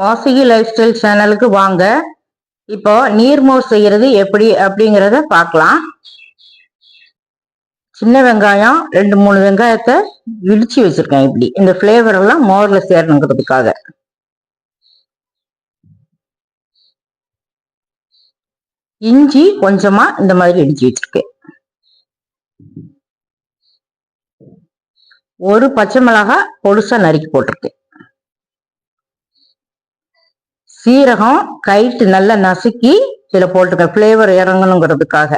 Vasuki life style சேனலுக்கு வாங்க. இப்போ நீர்மோர் செய்யறது எப்படி அப்படிங்கிறத பார்க்கலாம். சின்ன வெங்காயம் ரெண்டு மூணு வெங்காயத்தை இடிச்சு வச்சிருக்கேன் இப்படி. இந்த ஃப்ளேவர் எல்லாம் மோர்ல சேரணுங்கிறதுக்காக. இஞ்சி கொஞ்சமா இந்த மாதிரி இடிச்சு வச்சிருக்கேன். ஒரு பச்சை மிளகாய் பொடுசா நறுக்கி போட்டிருக்கேன். சீரகம் கைட்டு நல்லா நசுக்கி இதுல போட்டுக்க ஃப்ளேவர் இறங்கணுங்கிறதுக்காக.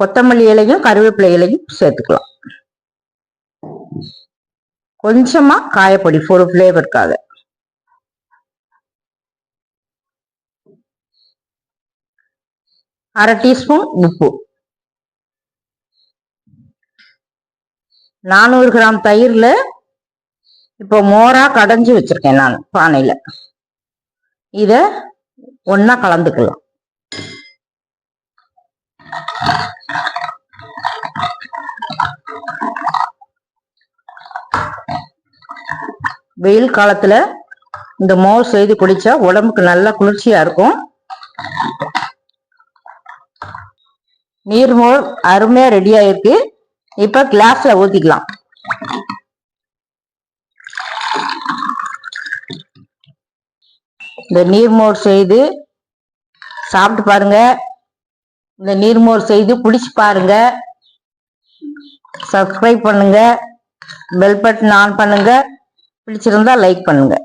கொத்தமல்லி இலையும் கருவேப்பிலை இலையும் சேர்த்துக்கலாம். கொஞ்சமா காயப்பொடி ஒரு ஃப்ளேவருக்காக அரை டீஸ்பூன் உப்பு. நானூறு கிராம் தயிர்ல இப்போ மோரா கடைஞ்சி வச்சிருக்கேன் நான் பானையில. இத ஒன்னா கலந்துக்கலாம். வெயில் காலத்துல இந்த மோர் செய்து குடிச்சா உடம்புக்கு நல்லா குளிர்ச்சியா இருக்கும். நீர்மோர் அருமையா ரெடி ஆயிருக்கு. இப்ப கிளாஸ்ல ஊத்திக்கலாம். இந்த நீர்மோர் செய்து சாப்பிட்டு பாருங்க. இந்த நீர்மோர் செய்து பிடிச்சி பாருங்க. சப்ஸ்கிரைப் பண்ணுங்க. பெல் பட்டன் ஆன் பண்ணுங்க. பிடிச்சிருந்தா லைக் பண்ணுங்க.